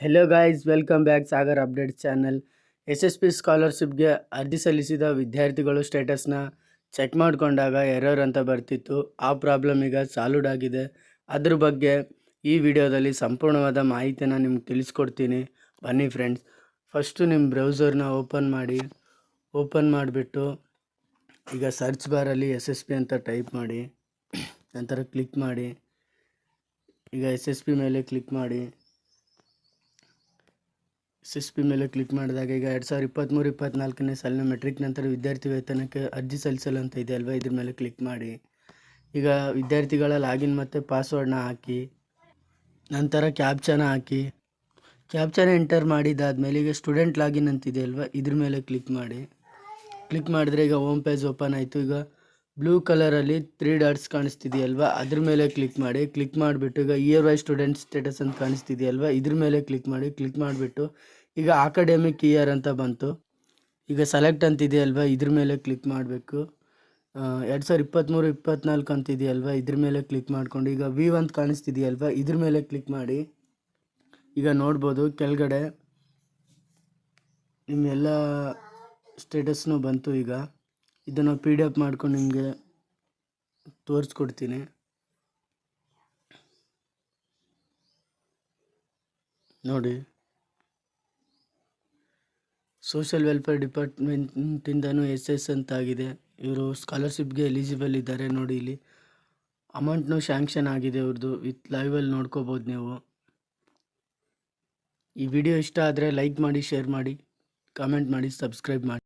Hello guys welcome back Sagar update channel S S P ಸ್ಕಾಲರ್ಶಿಪ್ಗೆ ಅರ್ಜಿ ಸಲ್ಲಿಸಿದ ವಿದ್ಯಾರ್ಥಿಗಳು ಸ್ಟೇಟಸ್ನ ಚೆಕ್ ಮಾಡಿಕೊಂಡಾಗ ಎರರ್ ಅಂತ ಬರ್ತಿತ್ತು. ಆ ಪ್ರಾಬ್ಲಮ್ ಈಗ ಸಾಲ್ವ್ಡ್ ಆಗಿದೆ. ಅದ್ರ ಬಗ್ಗೆ ಈ ವಿಡಿಯೋದಲ್ಲಿ ಸಂಪೂರ್ಣವಾದ ಮಾಹಿತಿನ ನಿಮ್ಗೆ ತಿಳಿಸ್ಕೊಡ್ತೀನಿ. ಬನ್ನಿ ಫ್ರೆಂಡ್ಸ್ ಫಸ್ಟು ನಿಮ್ಮ ಬ್ರೌಸರ್ನ ಓಪನ್ ಮಾಡಿ. ಓಪನ್ ಮಾಡಿಬಿಟ್ಟು ಈಗ ಸರ್ಚ್ ಬಾರಲ್ಲಿ ಎಸ್ ಎಸ್ ಪಿ ಅಂತ ಟೈಪ್ ಮಾಡಿ. ನಂತರ ಕ್ಲಿಕ್ ಮಾಡಿ. ಈಗ ಎಸ್ ಎಸ್ ಪಿ ಮೇಲೆ ಕ್ಲಿಕ್ ಮಾಡಿ. ಎಸ್ ಪಿ ಮೇಲೆ ಕ್ಲಿಕ್ ಮಾಡಿದಾಗ ಈಗ ಎರಡು ಸಾವಿರದ ಇಪ್ಪತ್ತ್ಮೂರು ಇಪ್ಪತ್ತ್ನಾಲ್ಕನೇ ಸಾಲಿನ ಮೆಟ್ರಿಕ್ ನಂತರ ವಿದ್ಯಾರ್ಥಿ ವೇತನಕ್ಕೆ ಅರ್ಜಿ ಸಲ್ಲಿಸಲು ಅಂತ ಇದೆ ಅಲ್ವಾ? ಇದ್ರ ಮೇಲೆ ಕ್ಲಿಕ್ ಮಾಡಿ. ಈಗ ವಿದ್ಯಾರ್ಥಿಗಳ ಲಾಗಿನ್ ಮತ್ತು ಪಾಸ್ವರ್ಡ್ನ ಹಾಕಿ, ನಂತರ ಕ್ಯಾಪ್ಚನ ಹಾಕಿ, ಕ್ಯಾಪ್ಚನ ಎಂಟರ್ ಮಾಡಿದಾದ್ಮೇಲೆ ಈಗ ಸ್ಟೂಡೆಂಟ್ ಲಾಗಿನ್ ಅಂತಿದೆ ಅಲ್ವಾ? ಇದ್ರ ಮೇಲೆ ಕ್ಲಿಕ್ ಮಾಡಿ. ಕ್ಲಿಕ್ ಮಾಡಿದ್ರೆ ಈಗ ಹೋಮ್ ಪೇಜ್ ಓಪನ್ ಆಯಿತು. ಈಗ ಬ್ಲೂ ಕಲರಲ್ಲಿ ತ್ರೀ ಡಾಟ್ಸ್ ಕಾಣಿಸ್ತಿದೆಯಲ್ವಾ ಅದ್ರ ಮೇಲೆ ಕ್ಲಿಕ್ ಮಾಡಿ. ಕ್ಲಿಕ್ ಮಾಡಿಬಿಟ್ಟು ಈಗ ಇಯರ್ ವೈ ಸ್ಟೂಡೆಂಟ್ ಸ್ಟೇಟಸ್ ಅಂತ ಕಾಣಿಸ್ತಿದೆಯಲ್ವಾ ಇದ್ರ ಮೇಲೆ ಕ್ಲಿಕ್ ಮಾಡಿ. ಕ್ಲಿಕ್ ಮಾಡಿಬಿಟ್ಟು ಈಗ ಅಕಾಡೆಮಿಕ್ ಇಯರ್ ಅಂತ ಬಂತು. ಈಗ ಸೆಲೆಕ್ಟ್ ಅಂತಿದೆಯಲ್ವಾ ಇದ್ರ ಮೇಲೆ ಕ್ಲಿಕ್ ಮಾಡಬೇಕು. ಎರಡು ಸಾವಿರ ಇಪ್ಪತ್ತ್ಮೂರು ಇಪ್ಪತ್ತ್ನಾಲ್ಕು ಅಂತಿದೆಯಲ್ವಾ ಇದ್ರ ಮೇಲೆ ಕ್ಲಿಕ್ ಮಾಡಿಕೊಂಡು, ಈಗ ವಿ ಅಂತ ಕಾಣಿಸ್ತಿದೆಯಲ್ವಾ? ಇದ್ರ ಮೇಲೆ ಕ್ಲಿಕ್ ಮಾಡಿ. ಈಗ ನೋಡ್ಬೋದು, ಕೆಳಗಡೆ ನಿಮ್ಮೆಲ್ಲ ಸ್ಟೇಟಸ್ನು ಬಂತು ಈಗ. ಇದನ್ನು ಪಿ ಡಿ ಎಫ್ ಮಾಡ್ಕೊಂಡು ನಿಮಗೆ ತೋರಿಸ್ಕೊಡ್ತೀನಿ. ನೋಡಿ. ಸೋಷಿಯಲ್ ವೆಲ್ಫೇರ್ ಡಿಪಾರ್ಟ್ಮೆಂಟಿಂದನೂ ಎಸ್ ಎಸ್ ಅಂತ ಆಗಿದೆ ಇವರು ಸ್ಕಾಲರ್ಶಿಪ್ಗೆ ಎಲಿಜಿಬಲ್ ಇದ್ದಾರೆ ನೋಡಿ ಇಲ್ಲಿ. ಅಮೌಂಟ್ನೂ ಶ್ಯಾಂಕ್ಷನ್ ಆಗಿದೆ ಇವ್ರದ್ದು ವಿತ್ ಲೈವಲ್ಲಿ ನೋಡ್ಕೋಬೋದು ನೀವು. ಈ ವಿಡಿಯೋ ಇಷ್ಟ ಆದರೆ ಲೈಕ್ ಮಾಡಿ, ಶೇರ್ ಮಾಡಿ, ಕಾಮೆಂಟ್ ಮಾಡಿ, ಸಬ್ಸ್ಕ್ರೈಬ್ ಮಾಡಿ.